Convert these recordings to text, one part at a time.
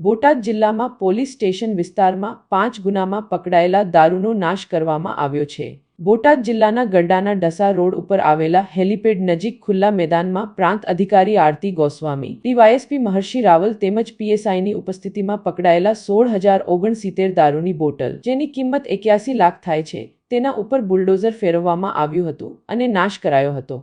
બોટાદ જિલ્લામાં police station વિસ્તારમાં પાંચ ગુનામાં પકડાયેલા દારૂનો નાશ કરવામાં આવ્યો છે. બોટાદ જિલ્લાના ગરડાના ડસા રોડ ઉપર આવેલા હેલીપેડ નજીક ખુલ્લા મેદાનમાં પ્રાંત અધિકારી આરતી ગોસ્વામી, ડીવાયએસપી મહર્ષિ રાવલ તેમજ પીએસઆઈની ઉપસ્થિતિમાં પકડાયેલા સોળ હજાર ઓગણસિત્તેર દારૂની બોટલ, જેની કિંમત એક્યાસી લાખ થાય છે, તેના ઉપર બુલડોઝર ફેરવવામાં આવ્યું હતું અને નાશ કરાયો હતો.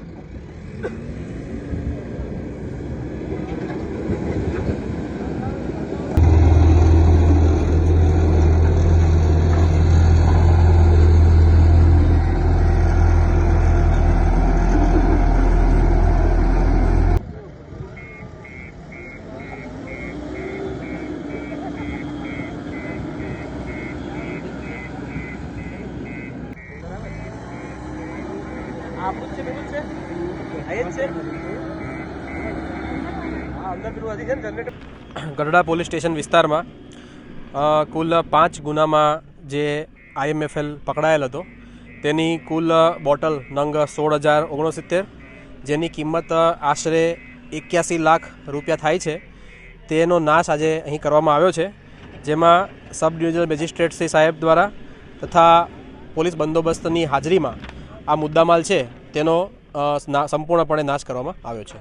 ગરડા પોલીસ સ્ટેશન વિસ્તારમાં કુલ પાંચ ગુનામાં જે આઈએમએફએલ પકડાયેલ હતો, તેની કુલ બોટલ નંગ સોળ હજાર ઓગણસિત્તેર, જેની કિંમત આશરે એક્યાસી લાખ રૂપિયા થાય છે. તેનો નાશ આજે અહીં કરવામાં આવ્યો છે, જેમાં સબ ડિવિઝનલ મેજિસ્ટ્રેટ શ્રી સાહેબ દ્વારા તથા પોલીસ બંદોબસ્તની હાજરીમાં આ મુદ્દામાલ છે તેનો સંપૂર્ણપણે નાશ કરવામાં આવ્યો છે.